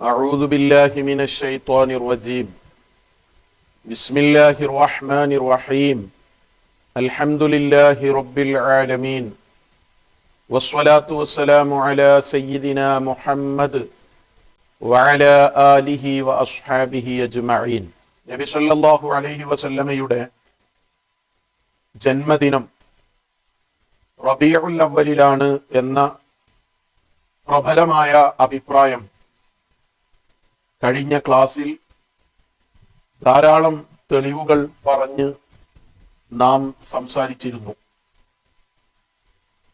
أعوذ بالله من الشيطان الرجيم بسم الله الرحمن الرحيم الحمد لله رب العالمين والصلاة والسلام على سيدنا محمد وعلى آله وأصحابه أجمعين നബി സല്ലല്ലാഹു അലൈഹി വസല്ലമയുടെ ജന്മദിനം റബീഉൽ അവലിലാണ് എന്ന പ്രബലമായ അഭിപ്രായം കഴിഞ്ഞ ക്ലാസ്സിൽ ധാരാളം തെളിവുകൾ പറഞ്ഞ് നാം സംസാരിച്ചിരുന്നു.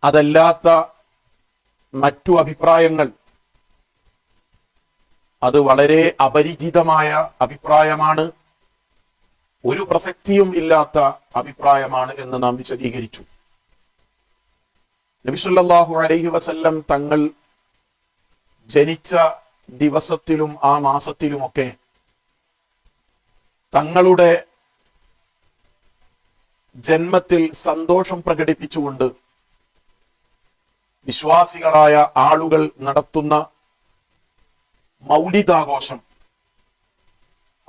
അതല്ലാത്ത മറ്റു അഭിപ്രായങ്ങൾ അത് വളരെ അപരിചിതമായ അഭിപ്രായമാണ് ഒരു പ്രസക്തിയും ഇല്ലാത്ത അഭിപ്രായമാണ് എന്ന് നാം വിശദീകരിച്ചു. നബിസുല്ലാഹു അലൈഹി വസല്ലം തങ്ങൾ ജനിച്ച ദിവസത്തിലും ആ മാസത്തിലുമൊക്കെ തങ്ങളുടെ ജന്മത്തിൽ സന്തോഷം പ്രകടിപ്പിച്ചുകൊണ്ട് വിശ്വാസികളായ ആളുകൾ നടത്തുന്ന മൗലികാഘോഷം.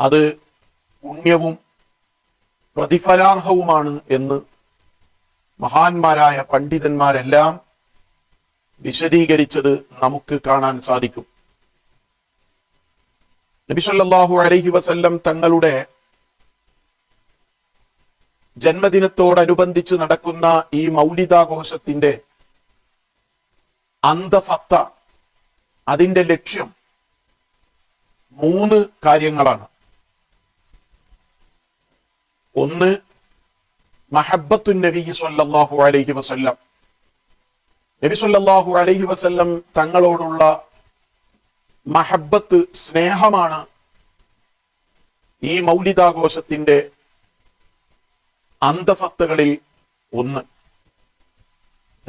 അത് പുണ്യവും പ്രതിഫലാർഹവുമാണ് എന്ന് മഹാന്മാരായ പണ്ഡിതന്മാരെല്ലാം വിശദീകരിച്ചത് നമുക്ക് കാണാൻ സാധിക്കും. നബിസല്ലാഹു അലൈഹി വസല്ലം തങ്ങളുടെ ജന്മദിനത്തോടനുബന്ധിച്ച് നടക്കുന്ന ഈ മൗലികാഘോഷത്തിന്റെ അന്തസത്ത അതിന്റെ ലക്ഷ്യം മൂന്ന് കാര്യങ്ങളാണ്. ഒന്ന് മഹബത്തു നബി സല്ലല്ലാഹു അലൈഹി വസല്ലം. നബി സല്ലല്ലാഹു അലൈഹി വസല്ലം തങ്ങളോടുള്ള മഹബത്ത് സ്നേഹമാണ് ഈ മൗലിതാഘോഷത്തിന്റെ അന്തസത്തകളിൽ ഒന്ന്.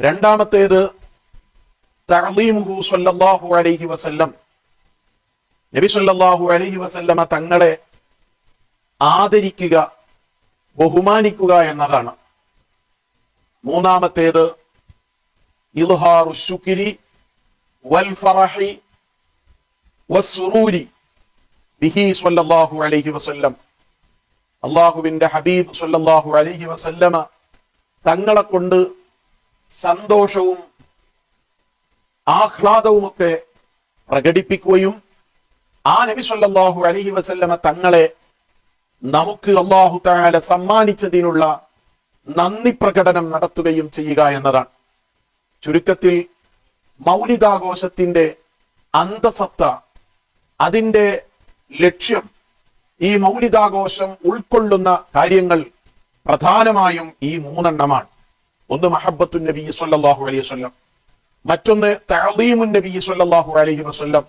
രണ്ടാമത്തേത് തഅലീമുഹു സല്ലല്ലാഹു അലൈഹി വസല്ലം. നബി സല്ലല്ലാഹു അലൈഹി വസല്ലമ തങ്ങളെ ആദരിക്കുക ബഹുമാനിക്കുക എന്നതാണ്. മൂന്നാമത്തേത് ഇൽഹാറു ശുക്രി വൽ ഫറഹി വസ്സുറൂരി ബിഹി സല്ലല്ലാഹു അലൈഹി വസല്ലം. അള്ളാഹുവിന്റെ ഹബീബ് സല്ലല്ലാഹു അലൈഹി വസല്ലമ തങ്ങളെ കൊണ്ട് സന്തോഷവും ആഹ്ലാദവുമൊക്കെ പ്രകടിപ്പിക്കുകയും ആ നബി സല്ലല്ലാഹു അലൈഹി വസല്ലമ തങ്ങളെ നമുക്ക് അള്ളാഹു താല സമ്മാനിച്ചതിനുള്ള നന്ദി പ്രകടനം നടത്തുകയും ചെയ്യുക എന്നതാണ്. ചുരുക്കത്തിൽ മൗലികാഘോഷത്തിന്റെ അന്തസത്ത അതിന്റെ ലക്ഷ്യം ഈ മൗലികാഘോഷം ഉൾക്കൊള്ളുന്ന കാര്യങ്ങൾ പ്രധാനമായും ഈ മൂന്നെണ്ണമാണ്. ഒന്ന് മഹബത്തു നബി സല്ലല്ലാഹു അലൈഹി വസല്ലം. മറ്റൊന്ന് തഹദീമു നബി സല്ലല്ലാഹു അലൈഹി വസല്ലം.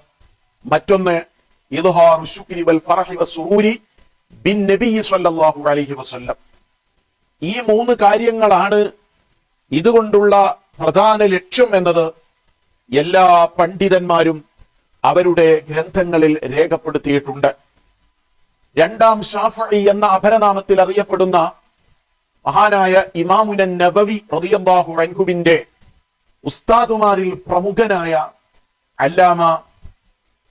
മറ്റൊന്ന് ശുക്രി വൽ ബിൻ അലൈഹി വസല്ലം. ഈ മൂന്ന് കാര്യങ്ങളാണ് ഇതുകൊണ്ടുള്ള പ്രധാന ലക്ഷ്യം എന്നത് എല്ലാ പണ്ഡിതന്മാരും അവരുടെ ഗ്രന്ഥങ്ങളിൽ രേഖപ്പെടുത്തിയിട്ടുണ്ട്. രണ്ടാം ഷാഫി എന്ന അപരനാമത്തിൽ അറിയപ്പെടുന്ന മഹാനായ ഇമാമുനൻ നബവി റളിയല്ലാഹു അൻഹുവിന്റെ ഉസ്താദുമാരിൽ പ്രമുഖനായ അല്ലാമ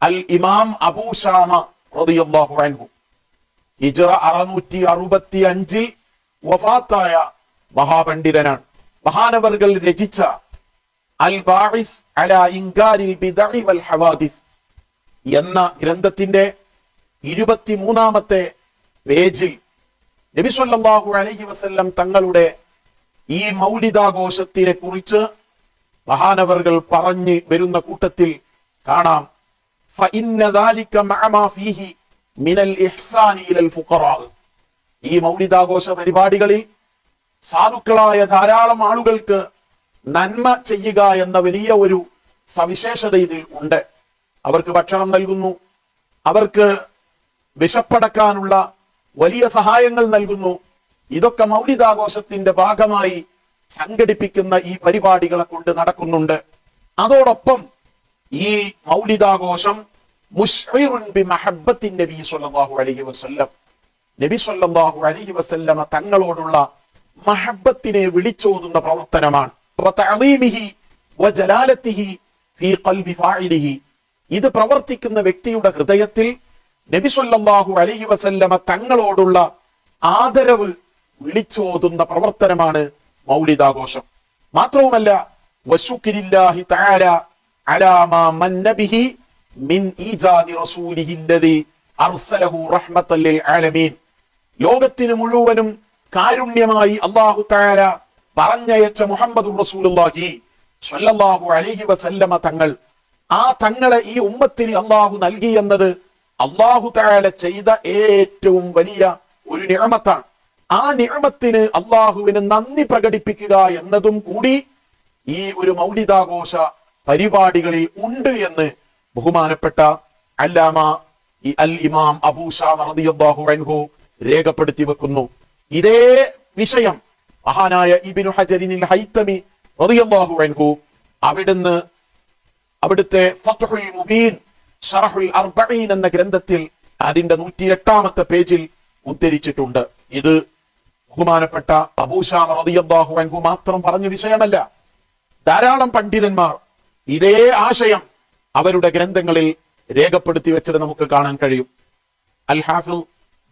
അൽ ഇമാം അബൂഷാമ ഷാമ റളിയല്ലാഹു അൻഹു. ഹിജ്റ അറുന്നൂറ്റി അറുപത്തി അഞ്ചിൽ വഫാത്തായ മഹാപണ്ഡിതനാണ്. മഹാനവറുകൾ രചിച്ച അൽ ബാഹിസ് അല ഇൻകാരിൽ ബിദഇ ഹവാദിസ്. എന്ന ഗ്രന്ഥത്തിന്റെ ഇരുപത്തിമൂന്നാമത്തെ പേജിൽ നബിസ്വല്ലാഹു അലഹി വസ്ല്ലം തങ്ങളുടെ ഈ മൗലിതാഘോഷത്തിനെ കുറിച്ച് മഹാനവറുകൾ പറഞ്ഞ് വരുന്ന കൂട്ടത്തിൽ കാണാം. ഈ മൗലിതാഘോഷ പരിപാടികളിൽ സാധുക്കളായ ധാരാളം ആളുകൾക്ക് നന്മ ചെയ്യുക എന്ന വലിയ ഒരു സവിശേഷത ഇതിൽ ഉണ്ട്. അവർക്ക് ഭക്ഷണം നൽകുന്നു. അവർക്ക് വിശപ്പടക്കാനുള്ള വലിയ സഹായങ്ങൾ നൽകുന്നു. ഇതൊക്കെ മൗലികാഘോഷത്തിന്റെ ഭാഗമായി സംഘടിപ്പിക്കുന്ന ഈ പരിപാടികളെ കൊണ്ട് നടക്കുന്നുണ്ട്. അതോടൊപ്പം ഈ മൗലികാഘോഷം നബി സല്ലല്ലാഹു അലൈഹി വസല്ലം. നബി സല്ലല്ലാഹു അലൈഹി വസല്ലമ തങ്ങളോടുള്ള മഹബത്തിനെ വിളിച്ചോതുന്ന പ്രവർത്തനമാണ്. ഇത് പ്രവർത്തിക്കുന്ന വ്യക്തിയുടെ ഹൃദയത്തിൽ നബി അലഹി വസല്ലമ തങ്ങളോടുള്ള ആദരവ് വിളിച്ചോതുന്ന പ്രവർത്തനമാണ് മൗലിദാഘോഷം. മാത്രവുമല്ല വശുക്രില്ലാഹി തആല അലാ മാ മന്ന മിൻ അർസലഹു ലിൽ ആലമീൻ. ലോകത്തിന് മുഴുവനും കാരുണ്യമായി അള്ളാഹു താര പറഞ്ഞയച്ച മുഹമ്മദ് റസൂലുള്ളാഹി സ്വല്ലല്ലാഹു അലൈഹി വസല്ലമ തങ്ങൾ ആ തങ്ങളെ ഈ ഉമ്മത്തിന് അള്ളാഹു നൽകി എന്നത് അള്ളാഹു താഴെ ചെയ്ത ഏറ്റവും വലിയ ഒരു നിയമത്താണ്. ആ നിയമത്തിന് അള്ളാഹുവിന് നന്ദി പ്രകടിപ്പിക്കുക എന്നതും കൂടി ഈ ഒരു മൗലിതാഘോഷ പരിപാടികളിൽ ഉണ്ട് എന്ന് ബഹുമാനപ്പെട്ട അല്ലാമ ഈ അൽ ഇമാം അബൂ ഷാ റളിയല്ലാഹു അൻഹു രേഖപ്പെടുത്തി വെക്കുന്നു. ഇതേ വിഷയം മഹാനായ ഇബ്നു ഹജരിനിൽ ഹൈത്തമി റളിയല്ലാഹു അൻഹു അവിടുന്ന് അവിടുത്തെ മുബീൻ അർബഈൻ എന്ന ഗ്രന്ഥത്തിൽ അതിന്റെ നൂറ്റി എട്ടാമത്തെ പേജിൽ ഉദ്ധരിച്ചിട്ടുണ്ട്. ഇത് ബഹുമാനപ്പെട്ട അബൂഷാം റളിയല്ലാഹു അൻഹു മാത്രം പറഞ്ഞ വിഷയമല്ല. ധാരാളം പണ്ഡിതന്മാർ ഇതേ ആശയം അവരുടെ ഗ്രന്ഥങ്ങളിൽ രേഖപ്പെടുത്തി വെച്ചത് നമുക്ക് കാണാൻ കഴിയും. അൽ ഹാഫിൽ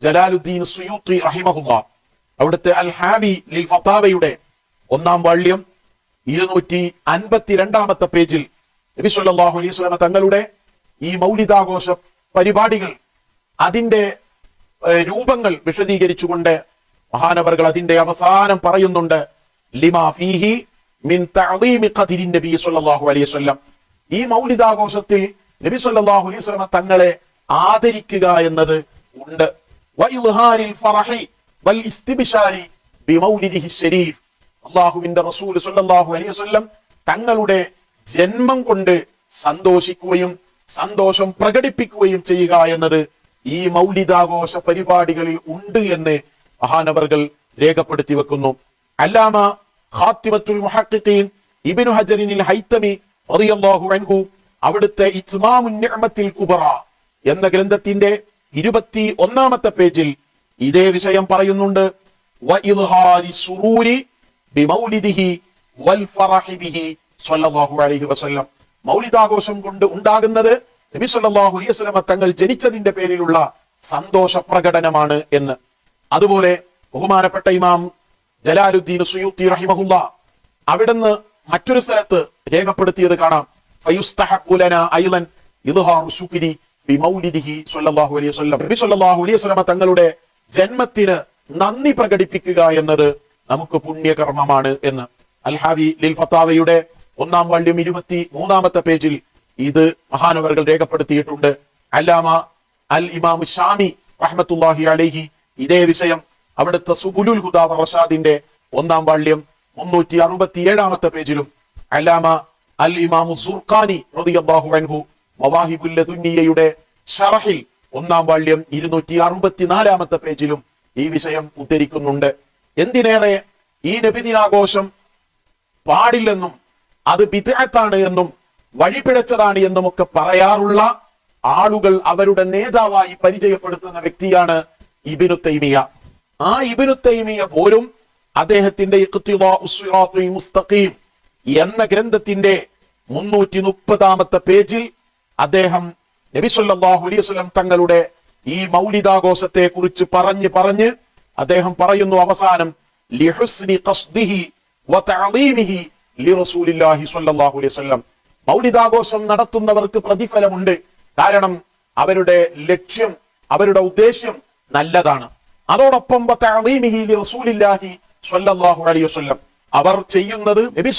ജലാലുദ്ദീൻ സുയൂത്തി റഹിമഹുല്ല അവിടുത്തെ അൽ ഹാബി ലിൽ ഫത്താവയുടെ ഒന്നാം വാള്യം ഇരുന്നൂറ്റി അൻപത്തിരണ്ടാമത്തെ പേജിൽ നബി സല്ലല്ലാഹു അലൈഹി വസല്ലമ തങ്ങളുടെ ഈ മൗലിദാഘോഷ പരിപാടികൾ അതിന്റെ രൂപങ്ങൾ വിശദീകരിച്ചുകൊണ്ട് മഹാനവർകൾ അതിന്റെ അവസാനം പറയുന്നുണ്ട് ലിമാ ഫീഹി മിൻ നബി സല്ലല്ലാഹു അലൈഹി വസല്ലം. ഈ മൗലിദാഘോഷത്തിൽ നബി സല്ലല്ലാഹു അലൈഹി വസല്ലം തങ്ങളെ ആദരിക്കുക എന്നത് ഉണ്ട്. ഫറഹി വൽ ഇസ്തിബ്ശാരി ബിമൗലിദിഹി ശരീഫ്. അള്ളാഹുവിന്റെ റസൂൽ സല്ലല്ലാഹു അലൈഹി വസല്ലം തങ്ങളുടെ ജന്മം കൊണ്ട് സന്തോഷിക്കുകയും സന്തോഷം പ്രകടിപ്പിക്കുകയും ചെയ്യുക എന്നത് ഈ മൗലിതാഘോഷ പരിപാടികളിൽ ഉണ്ട് എന്ന് മഹാനവർകൾ രേഖപ്പെടുത്തി വെക്കുന്നു. അല്ലാമ ഖാത്തിമത്തുൽ മുഹഖിഖീൻ ഇബ്നു ഹജറിനിൽ ഹൈത്തമി റളിയല്ലാഹു അൻഹു അവിടുത്തെ നിഅമത്തിൽ കുബറ എന്ന ഗ്രന്ഥത്തിന്റെ ഇരുപത്തി ഒന്നാമത്തെ പേജിൽ ഇതേ വിഷയം പറയുന്നുണ്ട്. വഇൽഹാരി സുറൂരി ബിമൗലിദിഹി വൽ ഫറഹി ബിഹി സ്വല്ലല്ലാഹു അലൈഹി വസ്ല്ലം മൗലിദാഘോഷം കൊണ്ട് ഉണ്ടാകുന്നത് നബി സല്ലാഹു അലൈഹി വസ്ലമ തങ്ങൾ ജനിച്ചതിന്റെ പേരിലുള്ള സന്തോഷ പ്രകടനമാണ് എന്ന്. അതുപോലെ ബഹുമാനപ്പെട്ട ഇമാം ജലാലുദ്ദീൻ സുയൂത്തി റഹിമഹുല്ല അവിടുന്ന് മറ്റൊരു സ്ഥലത്ത് രേഖപ്പെടുത്തിയത് കാണാം. തങ്ങളുടെ ജന്മത്തിന് നന്ദി പ്രകടിപ്പിക്കുക എന്നത് നമുക്ക് പുണ്യകർമ്മമാണ് എന്ന്. അൽഹാവി ലിൽ ഫത്താവയുടെ ഒന്നാം വാള്യം ഇരുപത്തി മൂന്നാമത്തെ പേജിൽ ഇത് മഹാനവറുകൾ രേഖപ്പെടുത്തിയിട്ടുണ്ട്. അല്ലാമ അൽ ഇമാം ഷാമി റഹ്മത്തുല്ലാഹി അലൈഹി ഇതേ വിഷയം അവിടുത്തെ സുബുലുൽ ഹുദാ റഷാദിന്റെ ഒന്നാം വാള്യം മുന്നൂറ്റി അറുപത്തി ഏഴാമത്തെ പേജിലും അല്ലാമ അൽ ഇമാമു സുർഖാനി റളിയല്ലാഹു അൻഹു ലദുന്നിയയുടെ ഷറഹിൽ ഒന്നാം വാള്യം ഇരുന്നൂറ്റി അറുപത്തിനാലാമത്തെ പേജിലും ഈ വിഷയം ഉദ്ധരിക്കുന്നുണ്ട്. എന്തിനേറെ ഈ നബിദിനാഘോഷം പാടില്ലെന്നും അത് വിദഗ്ധാണ് എന്നും വഴിപിഴച്ചതാണ് എന്നും ഒക്കെ പറയാറുള്ള ആളുകൾ അവരുടെ നേതാവായി പരിചയപ്പെടുത്തുന്ന വ്യക്തിയാണ് ഇബിനു തൈമിയ. ആ ഇബിനു തൈമിയ പോലും അദ്ദേഹത്തിന്റെ മുസ്തഖീം എന്ന ഗ്രന്ഥത്തിന്റെ മുന്നൂറ്റി മുപ്പതാമത്തെ പേജിൽ അദ്ദേഹം നബി സല്ലല്ലാഹു അലൈഹി വസല്ലം തങ്ങളുടെ ഈ മൗലിദാഘോഷത്തെ കുറിച്ച് പറഞ്ഞ് പറഞ്ഞ് അദ്ദേഹം പറയുന്നു അവസാനം ലിറസൂലില്ലാഹി അലൈഹി വസല്ലം മൗലിദാഘോഷം നടത്തുന്നവർക്ക് പ്രതിഫലമുണ്ട്. കാരണം അവരുടെ ലക്ഷ്യം അവരുടെ ഉദ്ദേശ്യം നല്ലതാണ്. അതോടൊപ്പം അലൈഹി വസല്ലം. അവർ ചെയ്യുന്നത് നബി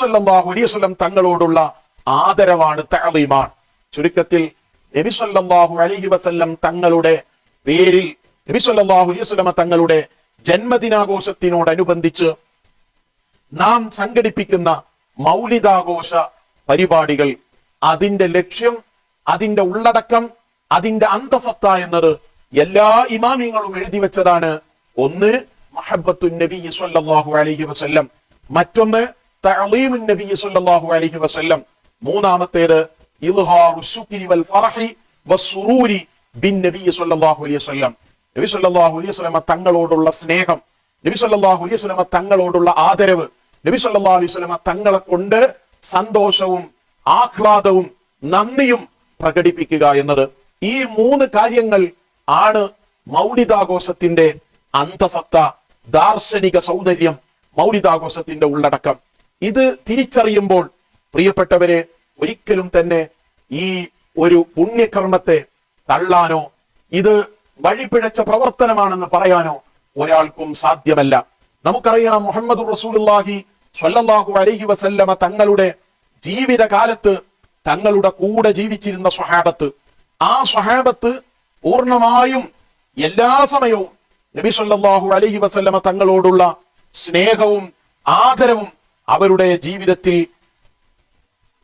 അലൈഹി വസല്ലം തങ്ങളോടുള്ള ആദരവാണ് തഅലീമാണ് ചുരുക്കത്തിൽ നബി അലൈഹി വസല്ലം തങ്ങളുടെ പേരിൽ നബി അലൈഹി തങ്ങളുടെ ജന്മദിനാഘോഷത്തിനോടനുബന്ധിച്ച് നാം സംഘടിപ്പിക്കുന്ന മൗലികാഘോഷ പരിപാടികൾ. അതിന്റെ ലക്ഷ്യം അതിന്റെ ഉള്ളടക്കം അതിന്റെ അന്തസത്ത എന്നത് എല്ലാ ഇമാമിങ്ങളും എഴുതി വെച്ചതാണ്. ഒന്ന് മഹബത്തു നബി സല്ലല്ലാഹു അലഹി വസ്ല്ലം. മറ്റൊന്ന് തഅലീമുൻ നബി സല്ലല്ലാഹു അലൈഹി വസല്ലം. മൂന്നാമത്തേത് ബിൻ അലൈഹി നബി അലൈഹി തങ്ങളോടുള്ള സ്നേഹം നബി സല്ലല്ലാഹു അലൈഹി വസല്ലമ തങ്ങളോടുള്ള ആദരവ് നബി സല്ലല്ലാഹു അലൈഹി വസല്ലമ തങ്ങളെ കൊണ്ട് സന്തോഷവും ആഹ്ലാദവും നന്ദിയും പ്രകടിപ്പിക്കുക എന്നത് ഈ മൂന്ന് കാര്യങ്ങൾ ആണ് മൗലിതാഘോഷത്തിന്റെ അന്തസത്ത ദാർശനിക സൗന്ദര്യം മൗലിതാഘോഷത്തിന്റെ ഉള്ളടക്കം. ഇത് തിരിച്ചറിയുമ്പോൾ പ്രിയപ്പെട്ടവരെ ഒരിക്കലും തന്നെ ഈ ഒരു പുണ്യകർമ്മത്തെ തള്ളാനോ ഇത് വഴിപിഴച്ച പ്രവർത്തനമാണെന്ന് പറയാനോ ഒരാൾക്കും സാധ്യമല്ല. നമുക്കറിയാം മുഹമ്മദ് റസൂലുള്ളാഹി സ്വല്ലല്ലാഹു അലൈഹി വസല്ലമ തങ്ങളുടെ ജീവിതകാലത്ത് തങ്ങളുടെ കൂടെ ജീവിച്ചിരുന്ന സ്വഹാബത്ത്. ആ സ്വഹാബത്ത് പൂർണമായും എല്ലാ സമയവും നബി സല്ലല്ലാഹു അലൈഹി വസല്ലമ തങ്ങളോടുള്ള സ്നേഹവും ആദരവും അവരുടെ ജീവിതത്തിൽ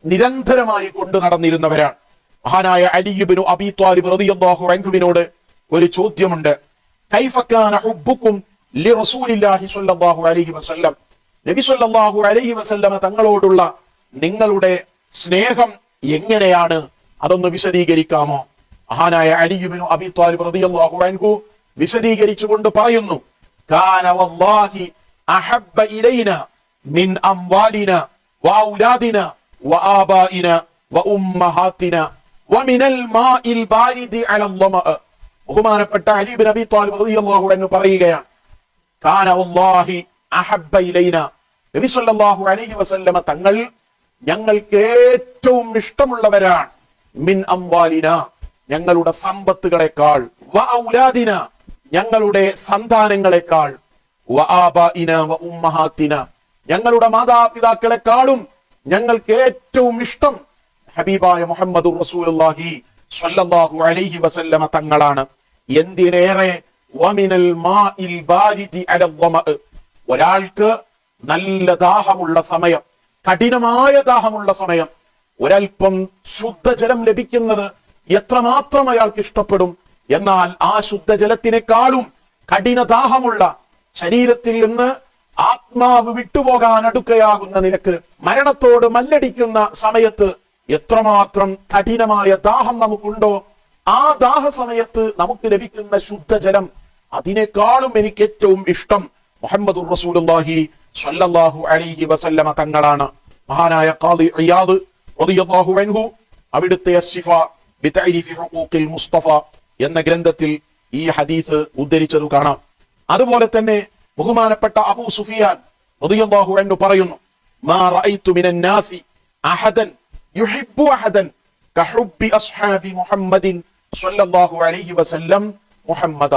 നിരന്തരമായി കൊണ്ടു നടന്നിരുന്നവരാണ്. മഹാനായ അലിയുബിനു അബി ത്വാലിബ് റളിയല്ലാഹു അൻഹുവിനോട് ഒരു ചോദ്യമുണ്ട്. കൈഫ കാന ഹുബ്ബുക്കും ലിറസൂലില്ലാഹി സ്വല്ലല്ലാഹു അലൈഹി വസല്ലം നബി അലഹി വസല്ലമ തങ്ങളോടുള്ള നിങ്ങളുടെ സ്നേഹം എങ്ങനെയാണ്? അതൊന്ന് വിശദീകരിക്കാമോ? മഹാനായ അലിയുബിനു അബി ത്വാലിബ് റളിയല്ലാഹു അൻഹു വിശദീകരിച്ചുകൊണ്ട് പറയുന്നു കാന വല്ലാഹി അഹബ്ബ ഇലൈന മിൻ അംവാലിന വഔലാദിന വആബാഇന വഉമ്മഹാത്തിന വമിനൽ മാഇൽ ബാരിദി അലൽ ളമഅ ബഹുമാനപ്പെട്ട അലി ബിൻ അബി ത്വാലിബ് റളിയല്ലാഹു അൻഹു പറയുകയാണ് കാന വല്ലാഹി അഹബ്ബ ഇലൈന നബി അലഹി വസല്ലമ തങ്ങൾ ഞങ്ങൾക്ക് ഏറ്റവും ഇഷ്ടമുള്ളവരാണ്. മിൻ അംവാലിന ഞങ്ങളുടെ സമ്പത്തുകളെക്കാൾ. വ ഔലാദിന ഞങ്ങളുടെ സന്താനങ്ങളെക്കാൾ. വ ആബാഇന വ ഉമ്മഹാത്തിന ഞങ്ങളുടെ മാതാപിതാക്കളെക്കാളും ഞങ്ങൾക്ക് ഏറ്റവും ഇഷ്ടം ഹബീബായ മുഹമ്മദ് റസൂലുള്ളാഹി സ്വല്ലല്ലാഹു അലൈഹി വസല്ലമ തങ്ങളാണ്. എന്തിനേറെ? വമിനൽ മാഇൽ ബാരിദി അലൽ ഒരാൾക്ക് നല്ല ദാഹമുള്ള സമയം കഠിനമായ ദാഹമുള്ള സമയം. ഒരൽപ്പം ശുദ്ധജലം ലഭിക്കുന്നത് എത്രമാത്രം അയാൾക്ക് ഇഷ്ടപ്പെടും. എന്നാൽ ആ ശുദ്ധജലത്തിനേക്കാളും കഠിന ദാഹമുള്ള ശരീരത്തിൽ നിന്ന് ആത്മാവ് വിട്ടുപോകാൻ അടുക്കയാകുന്ന നിനക്ക് മരണത്തോട് മല്ലടിക്കുന്ന സമയത്ത് എത്രമാത്രം കഠിനമായ ദാഹം നമുക്കുണ്ടോ? ആ ദാഹ സമയത്ത് നമുക്ക് ലഭിക്കുന്ന ശുദ്ധജലം അതിനേക്കാളും എനിക്ക് ഏറ്റവും ഇഷ്ടം മുഹമ്മദ് റസൂലുള്ളാഹി സ്വല്ലല്ലാഹു അലൈഹി വസല്ലമ തങ്ങളാണ്. മഹാനായ ഖാദി ഇയാദ് റളിയല്ലാഹു അൻഹു അവിടുത്തെ അശ്ശിഫ ബിതഅരിഫി ഹുഖൂഖിൽ മുസ്തഫ എന്ന ഗ്രന്ഥത്തിൽ ഈ ഹദീസ് ഉദ്ധരിച്ചത് കാണാം. അതുപോലെ തന്നെ ബഹുമാനപ്പെട്ട അബൂ സുഫിയാൻ റളിയല്ലാഹു അൻഹു പറയുന്നു മാ റഅയ്തു മിനൻ നാസി അഹദൻ യുഹിബ്ബു അഹദൻ കഹുബ്ബി അസ്ഹാബി മുഹമ്മദിൻ സ്വല്ലല്ലാഹു അലൈഹി വസല്ലം മുഹമ്മദ.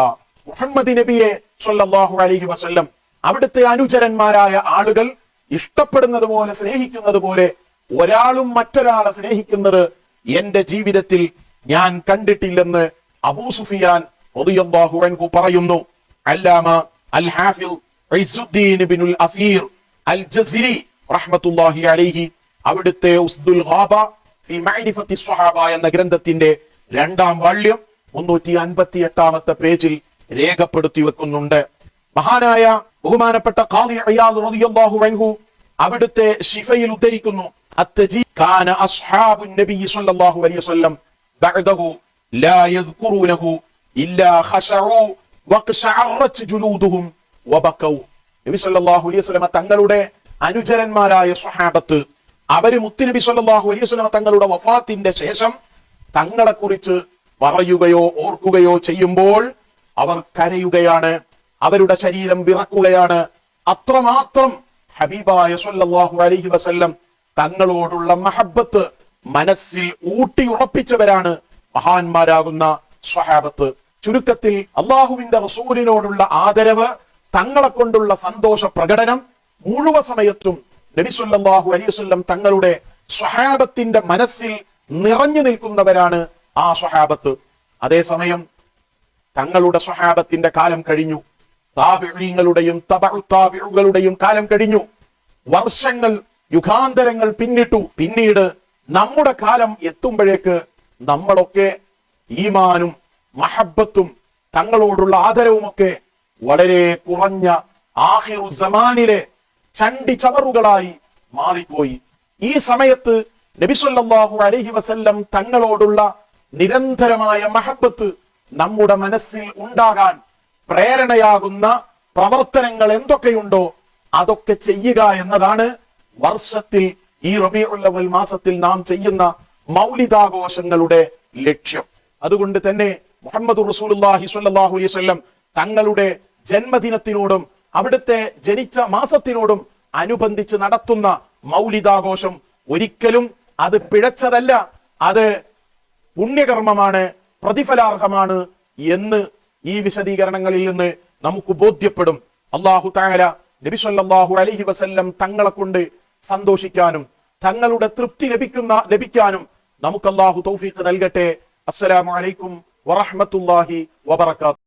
മുഹമ്മദ് നബിയെ സ്വല്ലല്ലാഹു അലൈഹി വസല്ലം അവിടുത്തെ അനുചരന്മാരായ ആളുകൾ ഇഷ്ടപ്പെടുന്നത് പോലെ സ്നേഹിക്കുന്നത് പോലെ ഒരാളും മറ്റൊരാളെ സ്നേഹിക്കുന്നത് എന്റെ ജീവിതത്തിൽ ഞാൻ കണ്ടിട്ടില്ലെന്ന് അബൂ സുഫിയാൻ അൻഹു പറയുന്നു. അല്ലാമ അൽ ഹാഫിൽ അഫീർ അൽ ജസിരി അലൈഹി അവിടുത്തെ ഉസ്ദുൽ എന്ന ഗ്രന്ഥത്തിന്റെ രണ്ടാം വാള്യം മുന്നൂറ്റി അൻപത്തി എട്ടാമത്തെ പേജിൽ രേഖപ്പെടുത്തി വെക്കുന്നുണ്ട്. മഹാനായ ബഹുമാനപ്പെട്ട അവിടുത്തെ ഷിഫയിൽ ഉദ്ധരിക്കുന്നു. തങ്ങളുടെ അനുചരന്മാരായ സുഹാബത്ത് അവർ മുത്തുനബി സല്ലല്ലാഹു അലൈഹി വസല്ലം തങ്ങളുടെ വഫാത്തിന്റെ ശേഷം തങ്ങളെ കുറിച്ച് പറയുകയോ ഓർക്കുകയോ ചെയ്യുമ്പോൾ അവർ കരയുകയാണ്. അവരുടെ ശരീരം വിറക്കുകയാണ്. അത്രമാത്രം ഹബീബായ സല്ലല്ലാഹു അലൈഹി വസല്ലം തങ്ങളോടുള്ള മഹബത്ത് മനസ്സിൽ ഊട്ടി ഉറപ്പിച്ചവരാണ് മഹാന്മാരാകുന്ന സ്വഹാബത്ത്. ചുരുക്കത്തിൽ അള്ളാഹുവിന്റെ റസൂലിനോടുള്ള ആദരവ് തങ്ങളെ കൊണ്ടുള്ള സന്തോഷ പ്രകടനം മുഴുവ സമയത്തും നബിസുല്ലാഹു വസല്ലം തങ്ങളുടെ സ്വഹാബത്തിന്റെ മനസ്സിൽ നിറഞ്ഞു നിൽക്കുന്നവരാണ് ആ സ്വഹാബത്ത്. അതേസമയം തങ്ങളുടെ സ്വഹാബത്തിന്റെ കാലം കഴിഞ്ഞു. താബിഈങ്ങളുടെയും തബഉ താബിഉകളുടെയും കാലം കഴിഞ്ഞു. വർഷങ്ങൾ യുഗാന്തരങ്ങൾ പിന്നിട്ടു. പിന്നീട് നമ്മുടെ കാലം എത്തുമ്പോഴേക്ക് നമ്മളൊക്കെ ഈമാനും മഹബത്തും തങ്ങളോടുള്ള ആദരവുമൊക്കെ വളരെ കുറഞ്ഞ ആഹിറു സമാനിലെ ചണ്ടി ചവറുകളായി മാറിപ്പോയി. ഈ സമയത്ത് നബിസ്വല്ലാഹു അലഹി വസല്ലം തങ്ങളോടുള്ള നിരന്തരമായ മഹബത്ത് നമ്മുടെ മനസ്സിൽ ഉണ്ടാകാൻ പ്രേരണയാകുന്ന പ്രവർത്തനങ്ങൾ എന്തൊക്കെയുണ്ടോ അതൊക്കെ ചെയ്യുക എന്നതാണ് വർഷത്തിൽ ഈ റബീഉൽ അവൽ മാസത്തിൽ നാം ചെയ്യുന്ന മൗലികാഘോഷങ്ങളുടെ ലക്ഷ്യം. അതുകൊണ്ട് തന്നെ മുഹമ്മദ് റസൂലുള്ളാഹി സ്വല്ലല്ലാഹു അലൈഹി വസല്ലം തങ്ങളുടെ ജന്മദിനത്തിനോടും അവിടുത്തെ ജനിച്ച മാസത്തിനോടും അനുബന്ധിച്ച് നടത്തുന്ന മൗലികാഘോഷം ഒരിക്കലും അത് പിഴച്ചതല്ല. അത് പുണ്യകർമ്മമാണ് പ്രതിഫലാർഹമാണ് എന്ന് ഈ വിശദീകരണങ്ങളിൽ നിന്ന് നമുക്ക് ബോധ്യപ്പെടും. അള്ളാഹു താല നബി സല്ലല്ലാഹു അലൈഹി വസല്ലം തങ്ങളെ കൊണ്ട് സന്തോഷിക്കാനും തങ്ങളുടെ തൃപ്തി ലഭിക്കുന്ന ലഭിക്കാനും നമുക്ക് അള്ളാഹു തൗഫീഖ് നൽകട്ടെ. അസ്സലാമു അലൈക്കും വറഹ്മത്തുള്ളാഹി വബറകാത്ത്